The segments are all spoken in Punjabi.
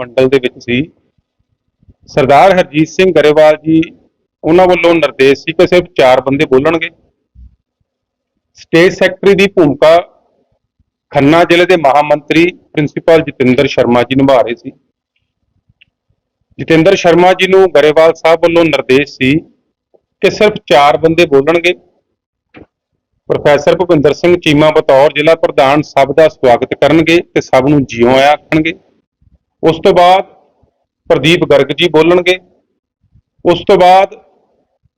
ਮੰਡਲ ਦੇ ਵਿੱਚ ਸੀ। ਸਰਦਾਰ ਹਰਜੀਤ ਸਿੰਘ ਗਰੇਵਾਲ ਜੀ, ਉਹਨਾਂ ਵੱਲੋਂ ਨਿਰਦੇਸ਼ ਸੀ ਕਿ ਸਿਰਫ ਚਾਰ ਬੰਦੇ ਬੋਲਣਗੇ। ਸਟੇਟ ਸੈਕਟਰੀ ਦੀ ਭੂਮਿਕਾ ਖੰਨਾ ਜ਼ਿਲ੍ਹੇ ਦੇ ਮਹਾਮੰਤਰੀ ਪ੍ਰਿੰਸੀਪਲ ਜਤਿੰਦਰ ਸ਼ਰਮਾ ਜੀ ਨਿਭਾ ਰਹੇ ਸੀ। ਜਤਿੰਦਰ ਸ਼ਰਮਾ ਜੀ ਨੂੰ ਗਰੇਵਾਲ ਸਾਹਿਬ ਵੱਲੋਂ ਨਿਰਦੇਸ਼ ਸੀ ਕਿ ਸਿਰਫ ਚਾਰ ਬੰਦੇ ਬੋਲਣਗੇ। ਪ੍ਰੋਫੈਸਰ ਭੁਪਿੰਦਰ ਸਿੰਘ ਚੀਮਾ ਬਤੌਰ ਜ਼ਿਲ੍ਹਾ ਪ੍ਰਧਾਨ ਸਭ ਦਾ ਸਵਾਗਤ ਕਰਨਗੇ ਤੇ ਸਭ ਨੂੰ ਜਿਉਂ ਆਇਆ ਆਖਣਗੇ। ਉਸ ਤੋਂ ਬਾਅਦ ਪ੍ਰਦੀਪ ਗਰਗ ਜੀ ਬੋਲਣਗੇ। ਉਸ ਤੋਂ ਬਾਅਦ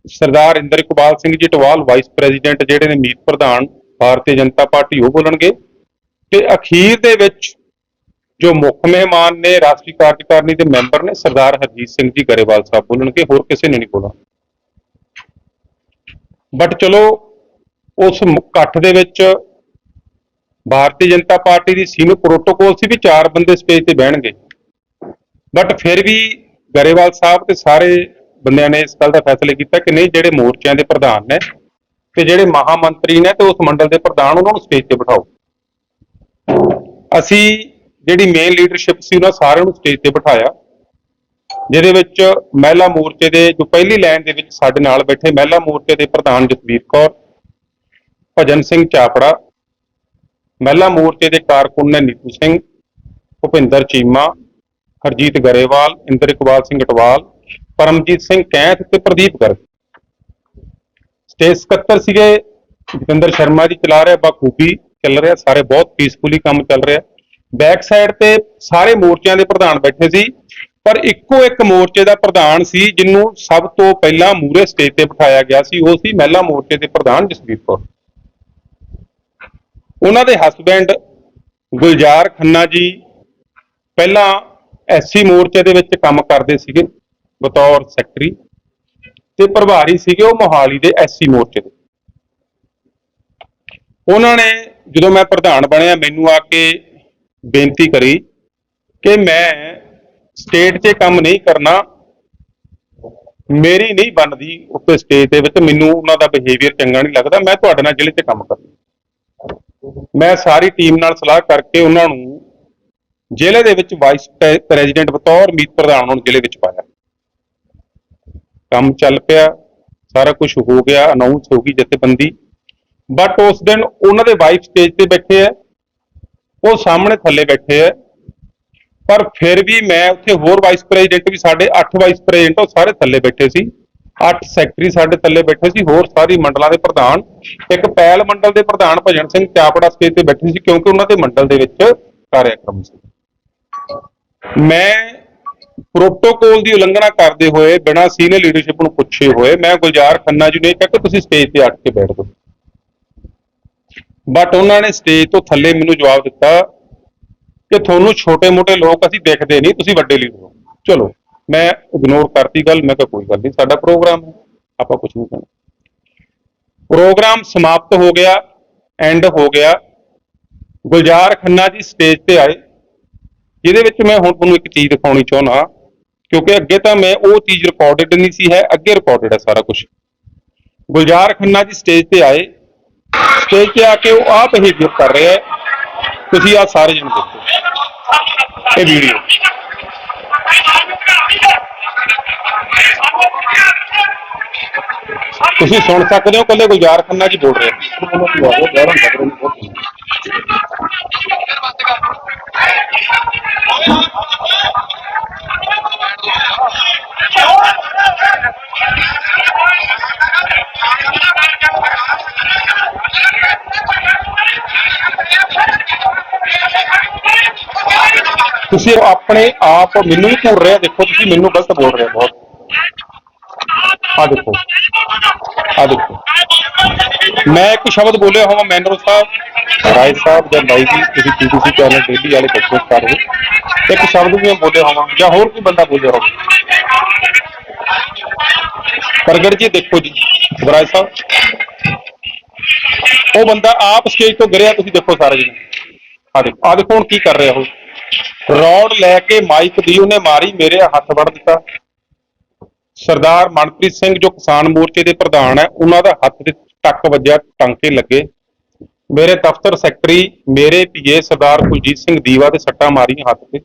ਸਰਦਾਰ ਇੰਦਰ ਇਕਬਾਲ ਸਿੰਘ ਜੀ ਟਵਾਲ ਵਾਈਸ ਪ੍ਰੈਜ਼ੀਡੈਂਟ ਜਿਹੜੇ ਨੇ ਮੀਤ ਪ੍ਰਧਾਨ, ਭਾਰਤੀ ਜਨਤਾ ਪਾਰਟੀ, ਉਹ ਬੋਲਣਗੇ। ਤੇ ਅਖੀਰ ਦੇ ਵਿੱਚ ਜੋ ਮੁੱਖ ਮਹਿਮਾਨ ਨੇ, ਰਾਸ਼ਟਰੀ ਕਾਰਜਕਾਰਨੀ ਦੇ ਮੈਂਬਰ ਨੇ, ਸਰਦਾਰ ਹਰਜੀਤ ਸਿੰਘ ਜੀ ਗਰੇਵਾਲ ਸਾਹਿਬ ਬੋਲਣਗੇ, ਹੋਰ ਕਿਸੇ ਨੇ ਨਹੀਂ ਬੋਲਣਾ। ਬਟ ਚਲੋ, ਉਸ ਇਕੱਠ ਦੇ ਵਿੱਚ ਭਾਰਤੀ ਜਨਤਾ ਪਾਰਟੀ ਦੀ ਸੀਨੀਅਰ ਪ੍ਰੋਟੋਕੋਲ ਸੀ ਵੀ ਚਾਰ ਬੰਦੇ ਸਟੇਜ ਤੇ ਬਹਿਣਗੇ। ਬਟ ਫਿਰ ਵੀ ਗਰੇਵਾਲ ਸਾਹਿਬ ਤੇ ਸਾਰੇ ਬੰਦਿਆਂ ਨੇ ਇਸ ਗੱਲ ਦਾ ਫੈਸਲਾ ਕੀਤਾ ਕਿ ਨਹੀਂ, ਜਿਹੜੇ ਮੋਰਚਿਆਂ ਦੇ ਪ੍ਰਧਾਨ ਨੇ ਤੇ ਜਿਹੜੇ ਮਹਾਮੰਤਰੀ ਨੇ ਤੇ ਉਸ ਮੰਡਲ ਦੇ ਪ੍ਰਧਾਨ, ਉਹਨਾਂ ਨੂੰ ਸਟੇਜ ਤੇ ਬਿਠਾਓ। ਅਸੀਂ ਜਿਹੜੀ ਮੇਨ ਲੀਡਰਸ਼ਿਪ ਸੀ, ਉਹਨਾਂ ਸਾਰਿਆਂ ਨੂੰ ਸਟੇਜ ਤੇ ਬਿਠਾਇਆ, ਜਿਹਦੇ ਵਿੱਚ ਮਹਿਲਾ ਮੋਰਚੇ ਦੇ, ਜੋ ਪਹਿਲੀ ਲਾਈਨ ਦੇ ਵਿੱਚ ਸਾਡੇ ਨਾਲ ਬੈਠੇ ਮਹਿਲਾ ਮੋਰਚੇ ਦੇ ਪ੍ਰਧਾਨ ਜਸਵੀਰ ਕੌਰ, ਭਜਨ ਸਿੰਘ ਚਾਪੜਾ, ਮਹਿਲਾ ਮੋਰਚੇ ਦੇ ਕਾਰਕੁਨ ਨੇ ਨੀਤੂ ਸਿੰਘ, ਭੁਪਿੰਦਰ ਚੀਮਾ ਹਰਜੀਤ ਗਰੇਵਾਲ, ਇੰਦਰ ਇਕਬਾਲ ਸਿੰਘ ਅਟਵਾਲ, ਪਰਮਜੀਤ ਸਿੰਘ ਕੈਂਥ ਤੇ ਪ੍ਰਦੀਪ ਗਰਗ। ਸਟੇਜ ਸਕੱਤਰ ਸੀਗੇ। ਜਤਿੰਦਰ ਸ਼ਰਮਾ ਜੀ ਚਲਾ ਰਿਹਾ ਬਾਖੂਬੀ ਚੱਲ ਰਿਹਾ, ਸਾਰੇ ਬਹੁਤ ਪੀਸਫੁਲੀ ਕੰਮ ਚੱਲ ਰਿਹਾ। ਬੈਕ ਸਾਈਡ ਤੇ ਸਾਰੇ ਮੋਰਚਿਆਂ ਦੇ ਪ੍ਰਧਾਨ ਬੈਠੇ ਸੀ, ਪਰ ਇੱਕੋ ਇੱਕ ਮੋਰਚੇ ਦਾ ਪ੍ਰਧਾਨ ਸੀ, ਜਿਹਨੂੰ ਸਭ ਤੋਂ ਪਹਿਲਾਂ ਮੂਰੇ ਸਟੇਜ ਤੇ ਬਿਠਾਇਆ ਗਿਆ ਸੀ, ਉਹ ਸੀ ਮਹਿਲਾ ਮੋਰਚੇ ਦੇ ਪ੍ਰਧਾਨ ਜਸਦੀਪ ਕੌਰ। ਉਹਨਾਂ ਦੇ ਹਸਬੈਂਡ ਗੁਲਜ਼ਾਰ ਖੰਨਾ ਜੀ, ਪਹਿਲਾਂ ਐਸਸੀ ਮੋਰਚੇ ਦੇ ਵਿੱਚ ਕੰਮ ਕਰਦੇ ਸੀਗੇ, ਬਤੌਰ ਸੈਕਟਰੀ ਤੇ ਪ੍ਰਭਾਰੀ ਸੀਗੇ ਉਹ ਮੋਹਾਲੀ ਦੇ ਐਸਸੀ ਮੋਰਚੇ ਦੇ। ਉਹਨਾਂ ਨੇ ਜਦੋਂ ਮੈਂ ਪ੍ਰਧਾਨ ਬਣਿਆ, ਮੈਨੂੰ ਆ ਕੇ ਬੇਨਤੀ ਕਰੀ ਕਿ ਮੈਂ ਸਟੇਟ 'ਚ ਕੰਮ ਨਹੀਂ ਕਰਨਾ, ਮੇਰੀ ਨਹੀਂ ਬਣਦੀ ਉੱਤੇ ਸਟੇਜ ਦੇ ਵਿੱਚ, ਮੈਨੂੰ ਉਹਨਾਂ ਦਾ ਬਿਹੇਵੀਅਰ ਚੰਗਾ ਨਹੀਂ ਲੱਗਦਾ, ਮੈਂ ਤੁਹਾਡੇ ਨਾਲ ਜ਼ਿਲ੍ਹੇ 'ਚ ਕੰਮ ਕਰਨਾ। ਮੈਂ ਸਾਰੀ ਟੀਮ ਨਾਲ ਸਲਾਹ ਕਰਕੇ ਉਹਨਾਂ ਨੂੰ ਜ਼ਿਲ੍ਹੇ ਦੇ ਵਿੱਚ ਵਾਈਸ ਪ੍ਰੈ- ਪ੍ਰੈਜ਼ੀਡੈਂਟ ਬਤੌਰ ਮੀਤ ਪ੍ਰਧਾਨ ਉਹਨਾਂ ਨੂੰ ਜ਼ਿਲ੍ਹੇ ਵਿੱਚ ਪਾਇਆ। ਕੰਮ ਚੱਲ ਪਿਆ, ਸਾਰਾ ਕੁਝ ਹੋ ਗਿਆ ਅਨਾਉਂਸ ਹੋ ਗਈ ਜਥੇਬੰਦੀ। ਬਟ ਉਸ ਦਿਨ ਉਹਨਾਂ ਦੇ ਵਾਈਫ ਸਟੇਜ ਤੇ ਬੈਠੇ ਆ। ਉਹ ਸਾਹਮਣੇ ਥੱਲੇ ਬੈਠੇ ਆ। ਪਰ ਫਿਰ ਵੀ ਮੈਂ ਉੱਥੇ ਹੋਰ ਵਾਈਸ ਪ੍ਰੈਜ਼ੀਡੈਂਟ ਵੀ ਸਾਡੇ 8 ਵਾਈਸ ਪ੍ਰੈਜ਼ੀਡੈਂਟ ਉਹ ਸਾਰੇ ਥੱਲੇ ਬੈਠੇ ਸੀ। 8 ਸੈਕਟਰੀ ਸਾਡੇ ਥੱਲੇ ਬੈਠੇ ਸੀ, ਹੋਰ ਸਾਰੀ ਮੰਡਲਾਂ ਦੇ ਪ੍ਰਧਾਨ। ਇੱਕ ਪੈਲ ਮੰਡਲ ਦੇ ਪ੍ਰਧਾਨ ਭਜਨ ਸਿੰਘ ਚਾਪੜਾ ਸਟੇਜ ਤੇ ਬੈਠੇ ਸੀ ਕਿਉਂਕਿ ਉਹਨਾਂ ਦੇ ਮੰਡਲ ਦੇ ਵਿੱਚ ਕਾਰਿਆਕਰਮ ਸੀ। ਮੈਂ ਪ੍ਰੋਟੋਕੋਲ ਦੀ ਉਲੰਘਣਾ ਕਰਦੇ ਹੋਏ, ਬਿਨਾਂ ਸੀਨੀਅਰ ਲੀਡਰਸ਼ਿਪ ਨੂੰ ਪੁੱਛੇ ਹੋਏ, ਮੈਂ ਗੁਲਜ਼ਾਰ ਖੰਨਾ ਜੀ ਨੂੰ ਇਹ ਕਿਹਾ ਕਿ ਤੁਸੀਂ ਸਟੇਜ ਤੇ ਅੱਟ ਕੇ ਬੈਠ ਜਾਓ। ਬਟ ਉਹਨਾਂ ਨੇ ਸਟੇਜ ਤੋਂ ਥੱਲੇ ਮੈਨੂੰ ਜਵਾਬ ਦਿੱਤਾ ਕਿ ਤੁਹਾਨੂੰ ਛੋਟੇ-ਮੋਟੇ ਲੋਕ ਅਸੀਂ ਦੇਖਦੇ ਨਹੀਂ, ਤੁਸੀਂ ਵੱਡੇ ਲੀਡਰ ਹੋ। ਚਲੋ, ਮੈਂ ਇਗਨੋਰ ਕਰਤੀ ਗੱਲ, ਮੈਂ ਕਿਹਾ ਕੋਈ ਗੱਲ ਨਹੀਂ, ਸਾਡਾ ਪ੍ਰੋਗਰਾਮ ਹੈ, ਆਪਾਂ ਕੁਝ ਨਹੀਂ ਕਹਿਣਾ ਪ੍ਰੋਗਰਾਮ ਸਮਾਪਤ ਹੋ ਗਿਆ ਐਂਡ ਹੋ ਗਿਆ। ਗੁਲਜ਼ਾਰ ਖੰਨਾ ਜੀ ਸਟੇਜ ਤੇ ਆਏ। ਜਿਹਦੇ ਵਿੱਚ ਮੈਂ ਹੁਣ ਤੁਹਾਨੂੰ ਇੱਕ ਚੀਜ਼ ਦਿਖਾਉਣੀ ਚਾਹੁੰਦਾ ਕਿਉਂਕਿ ਅੱਗੇ ਤਾਂ ਮੈਂ ਉਹ ਚੀਜ਼ ਰਿਕਾਰਡਡ ਨਹੀਂ ਸੀ, ਹੈ ਅੱਗੇ ਰਿਕਾਰਡਡ ਹੈ ਸਾਰਾ ਕੁਝ ਗੁਲਜ਼ਾਰ ਖੰਨਾ ਜੀ ਸਟੇਜ ਤੇ ਆਏ। ਸਟੇਜ ਤੇ ਆ ਕੇ ਉਹ ਆਪ ਬਿਹੇਵੀਅਰ ਕਰ ਰਿਹਾ ਹੈ। ਤੁਸੀਂ ਆ ਸਾਰੇ ਜਣ ਦੇਖੋ। ਇਹ ਵੀਡੀਓ ਤੁਸੀਂ ਸੁਣ ਸਕਦੇ ਹੋ ਕੱਲੇ ਗੁਲਜ਼ਾਰ ਖੰਨਾ ਜੀ ਬੋਲ ਰਹੇ ਤੁਸੀਂ ਆਪਣੇ ਆਪ ਮੈਨੂੰ ਹੀ ਘੂਰ ਰਹੇ ਹੋ, ਦੇਖੋ ਤੁਸੀਂ ਮੈਨੂੰ ਗਲਤ ਬੋਲ ਰਹੇ ਹੋ ਬਹੁਤ। ਆ ਦੇਖੋ ਆ ਦੇਖੋ। ਮੈਂ ਇੱਕ ਸ਼ਬਦ ਬੋਲਿਆ ਹੋਵਾਂ ਮੈਨਰ ਸਾਹਿਬ, ਰਾਏ ਸਾਹਿਬ ਜਾਂ ਬਾਈ ਜੀ, ਤੁਸੀਂ ਪੀਟੀਸੀ ਚੈਨਲ ਡੇਲੀ ਵਾਲੇ ਬੱਚੇ ਕਰ ਰਹੇ ਹੋ। ਇੱਕ ਸ਼ਬਦ ਵੀ ਮੈਂ ਬੋਲਿਆ ਹੋਵਾਂ ਜਾਂ ਹੋਰ ਕੋਈ ਬੰਦਾ ਬੋਲਿਆ ਹੋਵੇ। ਪ੍ਰਗਟ ਜੀ, ਦੇਖੋ ਜੀ, ਰਾਏ ਸਾਹਿਬ। ਉਹ ਬੰਦਾ ਆਪ ਸਟੇਜ ਤੋਂ ਗਿਰਿਆ, ਤੁਸੀਂ ਦੇਖੋ ਸਾਰੇ ਜੀ ਆ ਦੇਖੋ ਆ ਦੇਖੋ ਹੁਣ ਕੀ ਕਰ ਰਿਹਾ ਉਹ। ਰੌਡ ਲੈ ਕੇ ਮਾਈਕ ਦੀ ਉਹਨੇ ਮਾਰੀ, ਮੇਰੇ ਹੱਥ ਵੜ ਦਿੱਤਾ। ਸਰਦਾਰ ਮਨਪ੍ਰੀਤ ਸਿੰਘ ਜੋ ਕਿਸਾਨ ਮੋਰਚੇ ਦੇ ਪ੍ਰਧਾਨ ਹੈ, ਉਹਨਾਂ ਦਾ ਹੱਥ ਤੇ ਟੱਕ ਵੱਜਿਆ, ਟਾਂਕੇ ਲੱਗੇ। ਮੇਰੇ ਦਫ਼ਤਰ ਸੈਕਟਰੀ, ਮੇਰੇ ਪੀਏ ਸਰਦਾਰ ਕੁਲਜੀਤ ਸਿੰਘ ਦੀਵਾ ਦੇ ਸੱਟਾਂ ਮਾਰੀਆਂ ਹੱਥ ਤੇ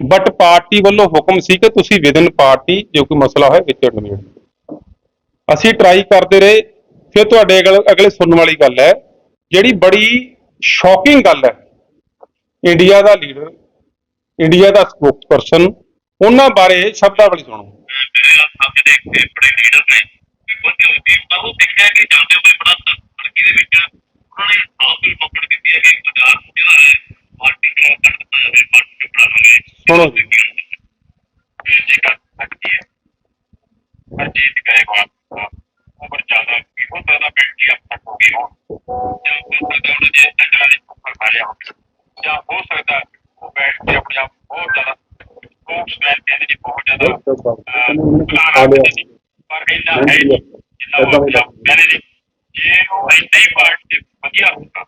ਬਟ ਪਾਰਟੀ ਵੱਲੋਂ ਹੁਕਮ ਸੀ ਕਿ ਤੁਸੀਂ ਵਿਦਨ ਪਾਰਟੀ, ਜੋ ਕੋਈ ਮਸਲਾ ਹੋਇਆ, ਵਿੱਚ ਨਿਬੇੜੋ ਅਸੀਂ ਟਰਾਈ ਕਰਦੇ ਰਹੇ। ਫਿਰ ਤੁਹਾਡੇ ਅਗਲੇ ਅਗਲੇ ਸੁਣਨ ਵਾਲੀ ਗੱਲ ਹੈ, ਜਿਹੜੀ ਬੜੀ ਸ਼ੌਕਿੰਗ ਗੱਲ ਹੈ ਇੰਡੀਆ ਦਾ ਲੀਡਰ ਇੰਡੀਆ ਦਾ ਸਪੋਕਸਪਰਸਨ ਉਹਨਾਂ ਬਾਰੇ ਸ਼ਬਦਾਵਲੀ ਸੁਣੋ। ਮੇਰੇ ਹੱਥ ਦੇ ਬੜੇ ਲੀਡਰ ਨੇ। ਉਹ ਕਿ ਬਾਹੂ ਦਿਖਿਆ ਕਿ ਜਾਂਦੇ ਹੋਏ ਬੜਾ ਤੜਕੀ ਦੇ ਵਿੱਚ ਉਹਨਾਂ ਨੇ ਆਪ ਹੀ ਪਕੜ ਦਿੱਤੀ ਹੈ ਕਿ ਪੰਜਾਬ ਜਿਹੜਾ ਹੈ ਪਾਰਟੀ ਦਾ ਕੱਢ ਦਿੱਤਾ ਜਾਵੇ ਪਾਰਟੀ ਦੇ ਬਣਾਵਾਂਗੇ ਸੁਣੋ ਜੀ। ਜੀ ਕਰ ਸਕਦੀ ਹੈ। ਅਰਜੀਤ ਕਹੇਗਾ ਪਰ ਇੰਨਾ ਹੈ ਨਹੀਂ ਜਿੰਨਾ ਉਹ ਆਪਣੇ ਆਪ ਕਹਿੰਦੇ ਨੇ ਜੇ ਉਹ ਇੰਨਾ ਹੀ ਪਾਰਟੀ ਵਧੀਆ ਹੋਊਗਾ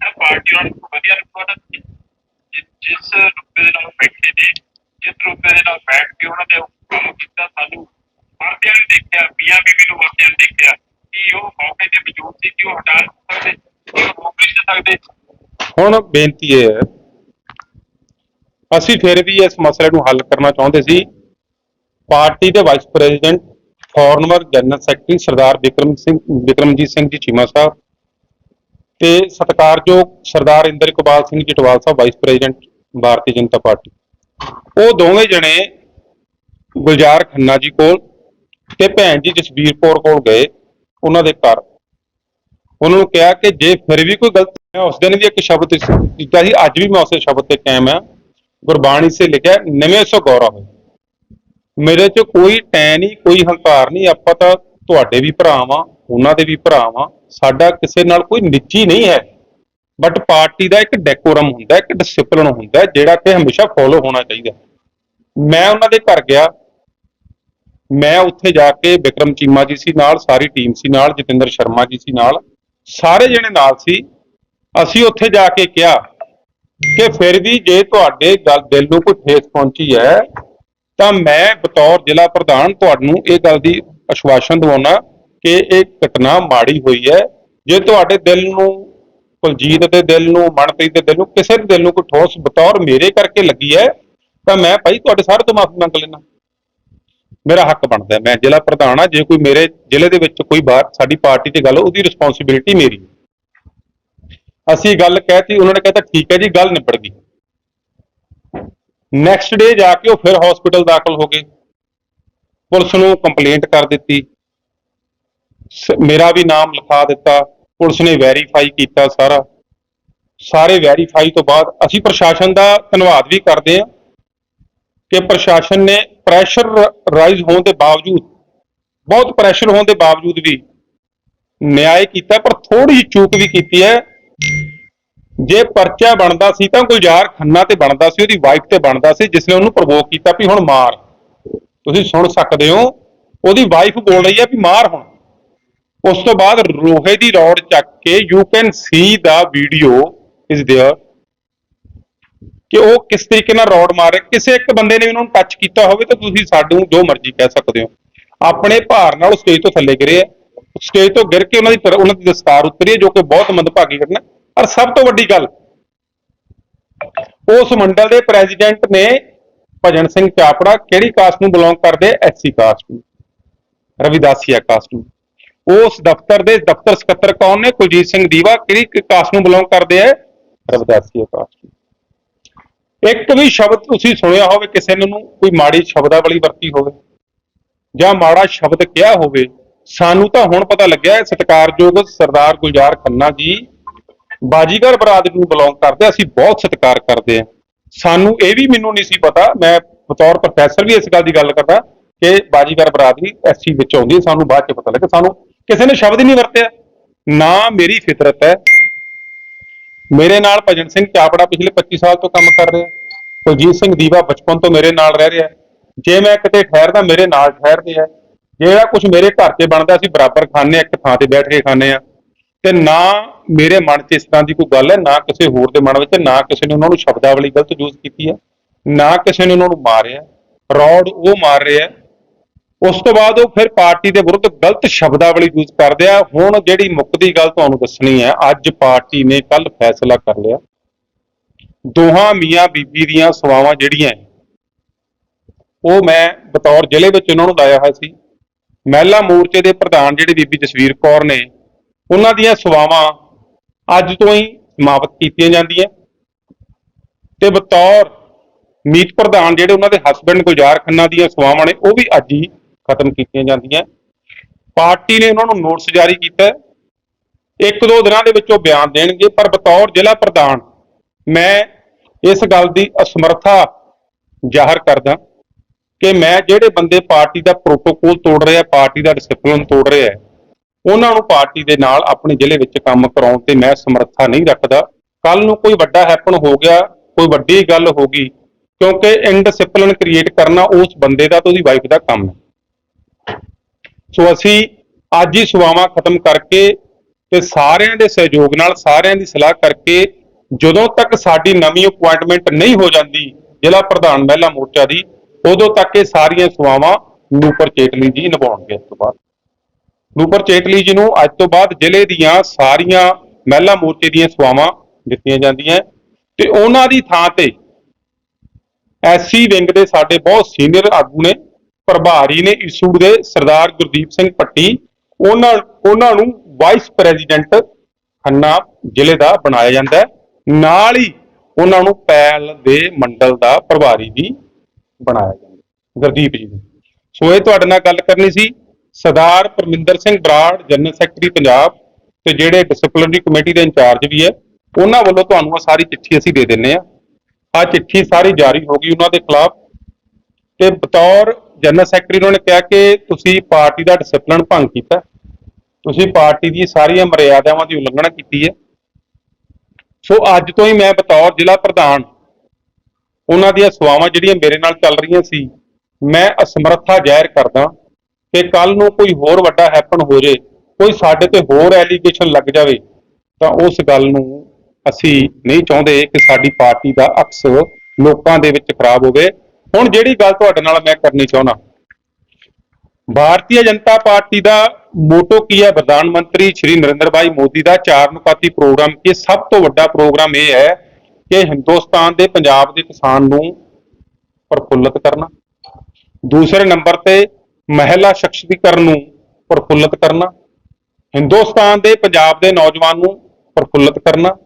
ਇਹ ਪਾਰਟੀ ਉਹਨਾਂ ਨੂੰ ਵਧੀਆ ਰੱਖੂਗਾ ਤਾਂ ਜਿ- ਜਿਸ ਰੁਪਏ ਦੇ ਨਾਲ ਬੈਠੇ ਨੇ ਜਿਸ ਰੁਪਏ ਦੇ ਨਾਲ ਬੈਠ ਕੇ ਉਹਨਾਂ ਨੇ ਉਹ ਕੰਮ ਕੀਤਾ ਸਾਨੂੰ ਵਰਤਿਆਂ ਨੇ ਦੇਖਿਆ ਮੀਆਂ ਬੀਬੀ ਨੂੰ ਵਰਤਿਆਂ ਨੇ ਦੇਖਿਆ ਕਿ ਉਹ ਮੌਕੇ ਤੇ ਮੌਜੂਦ ਸੀ ਕਿ ਉਹ ਹਟਾ ਨਹੀਂ ਸਕਦੇ ਕਿ ਉਹ ਰੋਕ ਨਹੀਂ ਸਕਦੇ ਹੁਣ ਬੇਨਤੀ ਇਹ ਹੈ। ਅਸੀਂ ਫਿਰ ਵੀ ਇਸ ਮਸਲੇ ਨੂੰ ਹੱਲ ਕਰਨਾ ਚਾਹੁੰਦੇ ਸੀ। ਪਾਰਟੀ ਦੇ vice president former general secretary Sardar Vikram Singh, Vikramjit Singh ji, Cheema Sahib ਤੇ ਸਤਿਕਾਰਯੋਗ Sardar Inder Iqbal Singh Jatwal Sahib vice president Bharatiya Janata Party. ਉਹ ਦੋਵੇਂ ਜਣੇ ਗੁਲਜ਼ਾਰ ਖੰਨਾ ਜੀ ਕੋਲ ਤੇ ਭੈਣ ਜੀ ਜਸਬੀਰ ਕੌਰ ਕੋਲ ਗਏ ਉਹਨਾਂ ਦੇ ਘਰ। ਉਹਨਾਂ ਨੂੰ ਕਿਹਾ ਕਿ ਜੇ ਫਿਰ ਵੀ ਕੋਈ ਗਲਤੀ ਹੈ ਉਸ ਦਿਨ ਵੀ ਇੱਕ ਸ਼ਬਦ ਕੀਤਾ ਸੀ, ਅੱਜ ਵੀ ਮੈਂ ਉਸੇ ਸ਼ਬਦ ਤੇ ਕਾਇਮ ਹਾਂ। ਗੁਰਬਾਣੀ ਸੇ ਲਿਖਿਆ, ਨਵੇਂ ਸੋ ਗੌਰਵ। ਹੈ ਮੇਰੇ 'ਚ ਕੋਈ ਟੈ ਨਹੀਂ, ਕੋਈ ਹੰਕਾਰ ਨਹੀਂ। ਆਪਾਂ ਤਾਂ ਤੁਹਾਡੇ ਵੀ ਭਰਾ ਵਾਂ, ਉਹਨਾਂ ਦੇ ਵੀ ਭਰਾ ਵਾਂ। ਸਾਡਾ ਕਿਸੇ ਨਾਲ ਕੋਈ ਨਿੱਜੀ ਨਹੀਂ ਹੈ। ਬਟ ਪਾਰਟੀ ਦਾ ਇੱਕ ਡੈਕੋਰਮ ਹੁੰਦਾ, ਇੱਕ ਡਿਸਪਲਿਨ ਹੁੰਦਾ, ਜਿਹੜਾ ਕਿ ਹਮੇਸ਼ਾ ਫੋਲੋ ਹੋਣਾ ਚਾਹੀਦਾ। ਮੈਂ ਉਹਨਾਂ ਦੇ ਘਰ ਗਿਆ। ਮੈਂ ਉੱਥੇ ਜਾ ਕੇ ਵਿਕਰਮ ਚੀਮਾ ਜੀ ਸੀ ਨਾਲ, ਸਾਰੀ ਟੀਮ ਸੀ ਨਾਲ, ਜਤਿੰਦਰ ਸ਼ਰਮਾ ਜੀ ਸੀ ਨਾਲ। ਸਾਰੇ ਜਣੇ ਨਾਲ ਸੀ। ਅਸੀਂ ਉੱਥੇ ਜਾ ਕੇ ਕਿਹਾ ਕਿ ਫਿਰ ਵੀ ਜੇ ਤੁਹਾਡੇ ਗੱਲ ਦਿਲ ਨੂੰ ਕੋਈ ਠੇਸ ਪਹੁੰਚੀ ਹੈ ਤਾਂ ਮੈਂ ਬਤੌਰ ਜ਼ਿਲ੍ਹਾ ਪ੍ਰਧਾਨ ਤੁਹਾਨੂੰ ਇਹ ਗੱਲ ਦੀ ਅਸ਼ਵਾਸਨ ਦਿਵਾਉਣਾ ਕਿ ਇਹ ਘਟਨਾ ਮਾੜੀ ਹੋਈ ਹੈ। ਜੇ ਤੁਹਾਡੇ ਦਿਲ ਨੂੰ, ਕੁਲਜੀਤ ਦੇ ਦਿਲ ਨੂੰ, ਮਨਪ੍ਰੀਤ ਦੇ ਦਿਲ ਨੂੰ, ਕਿਸੇ ਦੇ ਦਿਲ ਨੂੰ ਕੋਈ ਠੋਸ ਬਤੌਰ ਮੇਰੇ ਕਰਕੇ ਲੱਗੀ ਹੈ, ਤਾਂ ਮੈਂ ਭਾਈ ਤੁਹਾਡੇ ਸਾਰੇ ਤੋਂ ਮਾਫੀ ਮੰਗ ਲੈਣਾ ਮੇਰਾ ਹੱਕ ਬਣਦਾ ਮੈਂ ਜ਼ਿਲ੍ਹਾ ਪ੍ਰਧਾਨ ਆ ਜੇ ਕੋਈ ਮੇਰੇ ਜ਼ਿਲ੍ਹੇ ਦੇ ਵਿੱਚ ਕੋਈ ਬਾਹਰ ਸਾਡੀ ਪਾਰਟੀ ਤੇ ਗੱਲ, ਉਹਦੀ ਰਿਸਪੌਂਸਿਬਿਲਟੀ ਮੇਰੀ ਹੈ। ਅਸੀਂ ਗੱਲ ਕਹਿਤੀ, ਉਹਨਾਂ ਨੇ ਕਹਿਤਾ, ਠੀਕ ਹੈ ਜੀ, ਗੱਲ ਨਿਬੜ ਗਈ। ਨੈਕਸਟ ਡੇ ਜਾ ਕੇ ਉਹ ਫਿਰ ਹਸਪੀਟਲ ਦਾਖਲ ਹੋ ਗਏ। ਪੁਲਿਸ ਨੂੰ ਕੰਪਲੇਂਟ ਕਰ ਦਿੱਤੀ। ਮੇਰਾ ਵੀ ਨਾਮ ਲਿਖਾ ਦਿੱਤਾ। ਪੁਲਿਸ ਨੇ ਵੈਰੀਫਾਈ ਕੀਤਾ ਸਾਰਾ। ਸਾਰੇ ਵੈਰੀਫਾਈ ਤੋਂ ਬਾਅਦ ਅਸੀਂ ਪ੍ਰਸ਼ਾਸਨ ਦਾ ਧੰਨਵਾਦ ਵੀ ਕਰਦੇ ਹਾਂ ਕਿ ਪ੍ਰਸ਼ਾਸਨ ਨੇ ਪ੍ਰੈਸ਼ਰ ਰਾਈਜ਼ ਹੋਣ ਦੇ ਬਾਵਜੂਦ, ਬਹੁਤ ਪ੍ਰੈਸ਼ਰ ਹੋਣ ਦੇ ਬਾਵਜੂਦ ਵੀ ਨਿਆਂ ਕੀਤਾ, ਪਰ ਥੋੜੀ ਜਿਹੀ ਚੂਕ ਵੀ ਕੀਤੀ ਹੈ। ਜੇ ਪਰਚਾ ਬਣਦਾ ਸੀ ਤਾਂ ਗੁਲਜ਼ਾਰ ਖੰਨਾ ਤੇ ਬਣਦਾ ਸੀ ਉਹਦੀ ਵਾਈਫ ਤੇ ਬਣਦਾ ਸੀ ਜਿਸ ਨੇ ਉਹਨੂੰ ਪ੍ਰਵੋਕ ਕੀਤਾ ਵੀ ਹੁਣ ਮਾਰ ਤੁਸੀਂ ਸੁਣ ਸਕਦੇ ਹੋ ਉਹਦੀ ਵਾਈਫ ਬੋਲ ਰਹੀ ਹੈ ਵੀ ਮਾਰ ਹੁਣ ਉਸ ਤੋਂ ਬਾਅਦ ਲੋਹੇ ਦੀ ਰੋਡ ਚੱਕ ਕੇ you can see the video is there ਕਿ ਉਹ ਕਿਸ ਤਰੀਕੇ ਨਾਲ ਰੋਡ ਮਾਰ ਰਿਹਾ ਕਿਸੇ ਇੱਕ ਬੰਦੇ ਨੇ ਵੀ ਉਹਨਾਂ ਨੂੰ ਟੱਚ ਕੀਤਾ ਹੋਵੇ ਤਾਂ ਤੁਸੀਂ ਸਾਨੂੰ ਜੋ ਮਰਜ਼ੀ ਕਹਿ ਸਕਦੇ ਹੋ ਆਪਣੇ ਭਾਰ ਨਾਲ ਸਟੇਜ ਤੋਂ ਥੱਲੇ ਗਿਰੇ ਆ ਸਟੇਜ ਤੋਂ ਗਿਰ ਕੇ ਉਹਨਾਂ ਦੀ ਤਰ- ਉਹਨਾਂ ਦੀ ਦਸਤਾਰ ਉਤਰੀ ਹੈ ਜੋ ਕਿ ਬਹੁਤ ਮੰਦਭਾਗੀ ਘਟਨਾ ਪਰ ਸਭ ਤੋਂ ਵੱਡੀ ਗੱਲ, ਉਸ ਮੰਡਲ ਦੇ ਪ੍ਰੈਜ਼ੀਡੈਂਟ ਨੇ ਭਜਨ ਸਿੰਘ ਚਾਪੜਾ ਕਿਹੜੀ ਕਾਸਟ ਨੂੰ ਬਿਲੋਂਗ ਕਰਦੇ? ਐਸਸੀ ਕਾਸਟ ਨੂੰ, ਰਵਿਦਾਸੀਆ ਕਾਸਟ ਨੂੰ। ਉਸ ਦਫ਼ਤਰ ਦੇ ਦਫ਼ਤਰ ਸਕੱਤਰ ਕੌਣ ਨੇ? ਕੁਲਜੀਤ ਸਿੰਘ ਦੀਵਾ ਕਿਹੜੀ ਕਾਸਟ ਨੂੰ ਬਿਲੋਂਗ ਕਰਦੇ ਹੈ? ਰਵਿਦਾਸੀਆ ਕਾਸਟ ਨੂੰ। ਇੱਕ ਵੀ ਸ਼ਬਦ ਤੁਸੀਂ ਸੁਣਿਆ ਹੋਵੇ ਕਿਸੇ ਨੂੰ, ਕੋਈ ਮਾੜੀ ਸ਼ਬਦਾਵਲੀ ਵਰਤੀ ਹੋਵੇ ਜਾਂ ਮਾੜਾ ਸ਼ਬਦ ਕਿਹਾ ਹੋਵੇ, ਸਾਨੂੰ ਤਾਂ ਹੁਣ ਪਤਾ ਲੱਗਿਆ ਸਤਿਕਾਰਯੋਗ ਸਰਦਾਰ ਗੁਲਜ਼ਾਰ ਖੰਨਾ ਜੀ ਬਾਜੀਗਰ ਬਰਾਦਰੀ ਨੂੰ ਬਿਲੋਂਗ ਕਰਦੇ ਅਸੀਂ ਬਹੁਤ ਸਤਿਕਾਰ ਕਰਦੇ ਆ। ਸਾਨੂੰ ਇਹ ਵੀ ਮੈਨੂੰ ਨਹੀਂ ਸੀ ਪਤਾ, ਮੈਂ ਬਤੌਰ ਪ੍ਰੋਫੈਸਰ ਵੀ ਇਸ ਗੱਲ ਦੀ ਗੱਲ ਕਰਦਾ ਕਿ ਬਾਜੀਗਰ ਬਰਾਦਰੀ ਐਸਸੀ ਵਿੱਚ ਆਉਂਦੀ ਹੈ, ਸਾਨੂੰ ਬਾਅਦ ਚ ਪਤਾ ਲੱਗਾ। ਸਾਨੂੰ ਕਿਸੇ ਨੇ ਸ਼ਬਦ ਹੀ ਨਹੀਂ ਵਰਤਿਆ। ਨਾ ਮੇਰੀ ਫਿਤਰਤ ਹੈ। ਮੇਰੇ ਨਾਲ ਭਜਨ ਸਿੰਘ ਚਾਪੜਾ ਪਿਛਲੇ 25 ਸਾਲ ਤੋਂ ਕੰਮ ਕਰ ਰਿਹਾ। ਕੁਲਜੀਤ ਸਿੰਘ ਦੀਵਾ ਬਚਪਨ ਤੋਂ ਮੇਰੇ ਨਾਲ ਰਹਿ ਰਿਹਾ ਜੇ ਮੈਂ ਕਿਤੇ ਠਹਿਰਦਾ, ਮੇਰੇ ਨਾਲ ਠਹਿਰਦੇ ਆ। ਜਿਹੜਾ ਕੁਝ ਮੇਰੇ ਘਰ 'ਚ ਬਣਦਾ, ਅਸੀਂ ਬਰਾਬਰ ਖਾਂਦੇ ਹਾਂ, ਇੱਕ ਥਾਂ ਤੇ ਬੈਠ ਕੇ ਖਾਂਦੇ ਆ ਤੇ ਨਾ ਮੇਰੇ ਮਨ 'ਚ ਇਸ ਤਰ੍ਹਾਂ ਦੀ ਕੋਈ ਗੱਲ ਹੈ, ਨਾ ਕਿਸੇ ਹੋਰ ਦੇ ਮਨ ਵਿੱਚ, ਨਾ ਕਿਸੇ ਨੇ ਉਹਨਾਂ ਨੂੰ ਸ਼ਬਦਾਵਲੀ ਗਲਤ ਯੂਜ਼ ਕੀਤੀ ਹੈ, ਨਾ ਕਿਸੇ ਨੇ ਉਹਨਾਂ ਨੂੰ ਮਾਰਿਆ ਰੌਡ ਉਹ ਮਾਰ ਰਿਹਾ ਉਸ ਤੋਂ ਬਾਅਦ ਉਹ ਫਿਰ ਪਾਰਟੀ ਦੇ ਵਿਰੁੱਧ ਗਲਤ ਸ਼ਬਦਾਵਲੀ ਯੂਜ਼ ਕਰਦੇ ਆ। ਹੁਣ ਜਿਹੜੀ ਮੁੱਕਦੀ ਗੱਲ ਤੁਹਾਨੂੰ ਦੱਸਣੀ ਹੈ, ਅੱਜ ਪਾਰਟੀ ਨੇ ਕੱਲ ਫੈਸਲਾ ਕਰ ਲਿਆ। ਦੋਹਾਂ ਮੀਆਂ ਬੀਬੀ ਦੀਆਂ ਸਵਾਵਾਂ ਜਿਹੜੀਆਂ ਉਹ ਮੈਂ ਬਤੌਰ ਜ਼ਿਲ੍ਹੇ ਵਿੱਚ ਉਹਨਾਂ ਨੂੰ ਲਾਇਆ ਹੋਇਆ ਸੀ। ਮਹਿਲਾ ਮੋਰਚੇ ਦੇ ਪ੍ਰਧਾਨ ਜਿਹੜੀ ਬੀਬੀ ਜਸਵੀਰ ਕੌਰ ਨੇ ਉਹਨਾਂ ਦੀਆਂ ਸੇਵਾਵਾਂ ਅੱਜ ਤੋਂ ਹੀ ਸਮਾਪਤ ਕੀਤੀਆਂ ਜਾਂਦੀਆਂ। ਤੇ ਬਤੌਰ ਮੀਤ ਪ੍ਰਧਾਨ ਜਿਹੜੇ ਉਹਨਾਂ ਦੇ ਹਸਬੰਡ ਗੁਜ਼ਾਰ ਖੰਨਾ ਦੀਆਂ ਸੇਵਾਵਾਂ ਨੇ, ਉਹ ਵੀ ਅੱਜ ਹੀ ਖਤਮ ਕੀਤੀਆਂ ਜਾਂਦੀਆਂ। ਪਾਰਟੀ ਨੇ ਉਹਨਾਂ ਨੂੰ ਨੋਟਿਸ ਜਾਰੀ ਕੀਤਾ। ਇੱਕ ਦੋ ਦਿਨਾਂ ਦੇ ਵਿੱਚ ਉਹ ਬਿਆਨ ਦੇਣਗੇ, ਪਰ ਬਤੌਰ ਜ਼ਿਲ੍ਹਾ ਪ੍ਰਧਾਨ, ਮੈਂ ਇਸ ਗੱਲ ਦੀ ਅਸਮਰਥਾ ਜ਼ਾਹਰ ਕਰਦਾ ਕਿ ਮੈਂ ਜਿਹੜੇ ਬੰਦੇ ਪਾਰਟੀ ਦਾ ਪ੍ਰੋਟੋਕੋਲ ਤੋੜ ਰਿਹਾ, ਪਾਰਟੀ ਦਾ ਡਿਸਪਲਿਨ ਤੋੜ ਰਿਹਾ ਉਹਨਾਂ ਨੂੰ ਪਾਰਟੀ ਦੇ ਨਾਲ ਆਪਣੇ ਜ਼ਿਲ੍ਹੇ ਵਿੱਚ ਕੰਮ ਕਰਾਉਣ ਤੇ ਮੈਂ ਸਮਰੱਥਾ ਨਹੀਂ ਰੱਖਦਾ। ਕੱਲ ਨੂੰ ਕੋਈ ਵੱਡਾ ਹੈਪਨ ਹੋ ਗਿਆ, ਕੋਈ ਵੱਡੀ ਗੱਲ ਹੋ ਗਈ, ਕਿਉਂਕਿ ਇਨਡਿਸਪਲਿਨ ਕ੍ਰੀਏਟ ਕਰਨਾ ਉਸ ਬੰਦੇ ਦਾ ਤੇ ਉਹਦੀ ਵਾਈਫ ਦਾ ਕੰਮ ਹੈ। ਸੋ ਅਸੀਂ ਅੱਜ ਹੀ ਸੇਵਾਵਾਂ ਖਤਮ ਕਰਕੇ ਤੇ ਸਾਰਿਆਂ ਦੇ ਸਹਿਯੋਗ ਨਾਲ, ਸਾਰਿਆਂ ਦੀ ਸਲਾਹ ਕਰਕੇ ਜਦੋਂ ਤੱਕ ਸਾਡੀ ਨਵੀਂ ਅਪਾਇੰਟਮੈਂਟ ਨਹੀਂ ਹੋ ਜਾਂਦੀ ਜ਼ਿਲ੍ਹਾ ਪ੍ਰਧਾਨ ਮਹਿਲਾ ਮੋਰਚਾ ਦੀ, ਉਦੋਂ ਤੱਕ ਇਹ ਸਾਰੀਆਂ ਸੇਵਾਵਾਂ ਨੂਪਰ ਚੇਟਲੀ ਜੀ ਨਿਭਾਉਣਗੇ ਇਸ ਤੋਂ ਬਾਅਦ। ਨੂਪਰ ਚੇਤਲੀ ਜੀ ਨੂੰ ਅੱਜ ਤੋਂ ਬਾਅਦ ਜ਼ਿਲ੍ਹੇ ਦੀਆਂ ਸਾਰੀਆਂ ਮਹਿਲਾ ਮੋਰਚੇ ਦੀਆਂ ਸੇਵਾਵਾਂ ਦਿੱਤੀਆਂ ਜਾਂਦੀਆਂ ਤੇ ਉਹਨਾਂ ਦੀ ਥਾਂ ਤੇ ਐਸਸੀ ਵਿੰਗ ਦੇ ਸਾਡੇ ਬਹੁਤ ਸੀਨੀਅਰ ਆਗੂ ਨੇ, ਪ੍ਰਭਾਰੀ ਨੇ ਇਸ਼ੂਡ ਦੇ ਸਰਦਾਰ ਗੁਰਦੀਪ ਸਿੰਘ ਪੱਟੀ ਉਹਨਾਂ ਉਹਨਾਂ ਨੂੰ ਵਾਈਸ ਪ੍ਰੈਜ਼ੀਡੈਂਟ ਖੰਨਾ ਜ਼ਿਲ੍ਹੇ ਦਾ ਬਣਾਇਆ ਜਾਂਦਾ ਹੈ। ਨਾਲ ਹੀ ਉਹਨਾਂ ਨੂੰ ਪੈਲ ਦੇ ਮੰਡਲ ਦਾ ਪ੍ਰਭਾਰੀ ਵੀ ਬਣਾਇਆ ਜਾਂਦਾ ਗੁਰਦੀਪ ਜੀ ਨੂੰ। ਸੋ ਇਹ ਤੁਹਾਡੇ ਨਾਲ ਗੱਲ ਕਰਨੀ ਸੀ। ਸਰਦਾਰ ਪਰਮਿੰਦਰ ਸਿੰਘ ਬਰਾੜ ਜਨਰਲ ਸੈਕਟਰੀ ਪੰਜਾਬ ਤੇ ਜਿਹੜੇ ਡਿਸਪਲਿਨਰੀ ਕਮੇਟੀ ਦੇ ਇੰਚਾਰਜ ਵੀ ਹੈ, ਉਹਨਾਂ ਵੱਲੋਂ ਤੁਹਾਨੂੰ ਇਹ ਸਾਰੀ ਚਿੱਠੀ ਅਸੀਂ ਦੇ ਦਿੰਨੇ ਆ ਆ ਚਿੱਠੀ ਸਾਰੀ ਜਾਰੀ ਹੋ ਗਈ ਉਹਨਾਂ ਦੇ ਖਿਲਾਫ। ਤੇ ਬਤੌਰ ਜਨਰਲ ਸੈਕਟਰੀ ਉਹਨਾਂ ਨੇ ਕਿਹਾ ਕਿ ਤੁਸੀਂ ਪਾਰਟੀ ਦਾ ਡਿਸਪਲਿਨ ਭੰਗ ਕੀਤਾ। ਤੁਸੀਂ ਪਾਰਟੀ ਦੀ ਸਾਰੀਆਂ ਮਰਿਆਦਾਵਾਂ ਦੀ ਉਲੰਘਣਾ ਕੀਤੀ ਹੈ। ਸੋ ਅੱਜ ਤੋਂ ਹੀ ਮੈਂ ਬਤੌਰ ਜ਼ਿਲ੍ਹਾ ਪ੍ਰਧਾਨ ਉਹਨਾਂ ਦੀਆਂ ਸੇਵਾਵਾਂ ਜਿਹੜੀਆਂ ਮੇਰੇ ਨਾਲ ਚੱਲ ਰਹੀਆਂ ਸੀ, ਮੈਂ ਅਸਮਰੱਥਾ ਜ਼ਾਹਿਰ ਕਰਦਾ। ਕਿ ਕੱਲ ਨੂੰ ਕੋਈ ਹੋਰ ਵੱਡਾ ਹੈਪਨ ਹੋ ਜੇ, ਕੋਈ ਸਾਡੇ ਤੇ ਹੋਰ ਐਲੀਗੇਸ਼ਨ ਲੱਗ ਜਾਵੇ, ਤਾਂ ਉਸ ਗੱਲ ਨੂੰ ਅਸੀਂ ਨਹੀਂ ਚਾਹੁੰਦੇ ਕਿ ਸਾਡੀ ਪਾਰਟੀ ਦਾ ਅਕਸ ਲੋਕਾਂ ਦੇ ਵਿੱਚ ਖਰਾਬ ਹੋਵੇ। ਹੁਣ ਜਿਹੜੀ ਗੱਲ ਤੁਹਾਡੇ ਨਾਲ ਮੈਂ ਕਰਨੀ ਚਾਹੁੰਦਾ, ਭਾਰਤੀ ਜਨਤਾ ਪਾਰਟੀ ਦਾ ਮੋਟੋ ਕੀ ਹੈ? ਪ੍ਰਧਾਨ ਮੰਤਰੀ ਸ਼੍ਰੀ ਨਰਿੰਦਰ ਭਾਈ ਮੋਦੀ ਦਾ ਚਾਰ ਨੁਕਾਤੀ ਪ੍ਰੋਗਰਾਮ ਕੀ ਸਭ ਤੋਂ ਵੱਡਾ ਪ੍ਰੋਗਰਾਮ ਇਹ ਹੈ ਕਿ ਹਿੰਦੁਸਤਾਨ ਦੇ ਪੰਜਾਬ ਦੇ ਕਿਸਾਨ ਨੂੰ ਪ੍ਰਫੁੱਲਤ ਕਰਨਾ। ਦੂਸਰੇ ਨੰਬਰ ਤੇ ਮਹਿਲਾ ਸ਼ਕਤੀਕਰਨ ਨੂੰ ਪ੍ਰਫੁੱਲਤ ਕਰਨਾ, ਹਿੰਦੁਸਤਾਨ ਦੇ ਪੰਜਾਬ ਦੇ ਨੌਜਵਾਨ ਨੂੰ ਪ੍ਰਫੁੱਲਤ ਕਰਨਾ,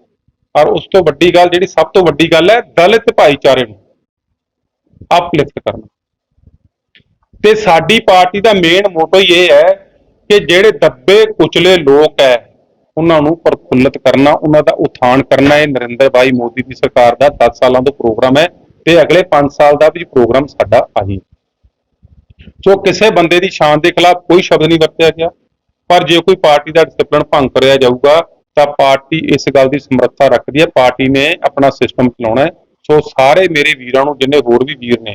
ਔਰ ਉਸ ਤੋਂ ਵੱਡੀ ਗੱਲ ਜਿਹੜੀ ਸਭ ਤੋਂ ਵੱਡੀ ਗੱਲ ਹੈ, ਦਲਿਤ ਭਾਈਚਾਰੇ ਨੂੰ ਅਪਲਿਫਟ ਕਰਨਾ। ਤੇ ਸਾਡੀ ਪਾਰਟੀ ਦਾ ਮੇਨ ਮੋਟੋ ਹੀ ਇਹ ਹੈ ਕਿ ਜਿਹੜੇ ਦੱਬੇ ਕੁਚਲੇ ਲੋਕ ਹੈ, ਉਹਨਾਂ ਨੂੰ ਪ੍ਰਫੁੱਲਤ ਕਰਨਾ, ਉਹਨਾਂ ਦਾ ਉਥਾਨ ਕਰਨਾ ਇਹ ਨਰਿੰਦਰ ਭਾਈ ਮੋਦੀ ਦੀ ਸਰਕਾਰ ਦਾ 10 ਸਾਲਾਂ ਦਾ ਪ੍ਰੋਗਰਾਮ ਹੈ ਤੇ ਅਗਲੇ 5 ਸਾਲ ਦਾ ਵੀ ਪ੍ਰੋਗਰਾਮ ਸਾਡਾ ਆਹੀ ਹੈ। ਕਿਸੇ ਬੰਦੇ ਦੀ ਸ਼ਾਨ ਦੇ ਖਿਲਾਫ ਕੋਈ ਸ਼ਬਦ ਨਹੀਂ ਵਰਤਿਆ ਗਿਆ। ਪਰ ਜੇ ਕੋਈ ਪਾਰਟੀ ਦਾ ਡਿਸਪਲਿਨ ਭੰਗ ਕਰਿਆ ਜਾਊਗਾ, ਤਾਂ ਪਾਰਟੀ ਇਸ ਗੱਲ ਦੀ ਸਮਰੱਥਾ ਰੱਖਦੀ ਹੈ। ਪਾਰਟੀ ਨੇ ਆਪਣਾ ਸਿਸਟਮ ਚਲਾਉਣਾ ਹੈ। ਸੋ ਸਾਰੇ ਮੇਰੇ ਵੀਰਾਂ ਨੂੰ, ਜਿੰਨੇ ਹੋਰ ਵੀ ਵੀਰ ਨੇ,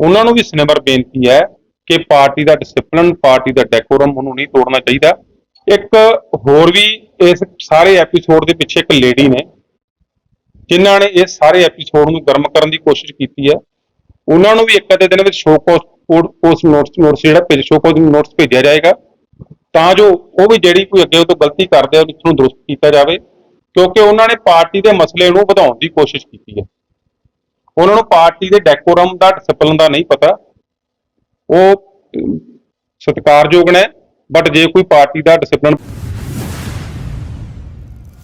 ਉਹਨਾਂ ਨੂੰ ਵੀ ਸਨੇਮਰ ਬੇਨਤੀ ਹੈ ਕਿ ਪਾਰਟੀ ਦਾ ਡਿਸਪਲਿਨ ਪਾਰਟੀ ਦਾ ਡੈਕੋਰਮ ਉਹਨੂੰ ਨਹੀਂ ਤੋੜਨਾ ਚਾਹੀਦਾ। ਇੱਕ ਹੋਰ ਵੀ ਇਸ ਸਾਰੇ ਐਪੀਸੋਡ ਦੇ ਪਿੱਛੇ ਇੱਕ ਲੇਡੀ ਨੇ, ਜਿਨ੍ਹਾਂ ਨੇ ਇਸ ਸਾਰੇ ਐਪੀਸੋਡ ਨੂੰ ਗਰਮ ਕਰਨ ਦੀ ਕੋਸ਼ਿਸ਼ ਕੀਤੀ ਹੈ। ਉਹਨਾਂ ਨੂੰ ਵੀ ਇੱਕ ਅੱਧੇ ਦਿਨ ਵਿੱਚ ਸ਼ੋ ਪੋਸਟ ਨੋਟਿਸ ਨੋਟਿਸ ਜਿਹੜਾ ਭੇਜ ਸ਼ੋ ਕੋਸ ਨੋਟਿਸ ਭੇਜਿਆ ਜਾਏਗਾ। ਤਾਂ ਜੋ ਉਹ ਵੀ ਜਿਹੜੀ ਕੋਈ ਅੱਗੇ ਉਹ ਤੋਂ ਗਲਤੀ ਕਰਦੇ ਆ ਉਸ ਨੂੰ ਦਰੁਸਤ ਕੀਤਾ ਜਾਵੇ, ਕਿਉਂਕਿ ਉਹਨਾਂ ਨੇ ਪਾਰਟੀ ਦੇ ਮਸਲੇ ਨੂੰ ਵਧਾਉਣ ਦੀ ਕੋਸ਼ਿਸ਼ ਕੀਤੀ ਹੈ। ਉਹਨਾਂ ਨੂੰ ਪਾਰਟੀ ਦੇ ਡੈਕੋਰਮ ਦਾ ਡਿਸਪਲਿਨ ਦਾ ਨਹੀਂ ਪਤਾ। ਉਹ ਸਤਿਕਾਰਯੋਗ ਨੇ ਬਟ ਜੇ ਕੋਈ ਪਾਰਟੀ ਦਾ ਡਿਸਪਲਿਨ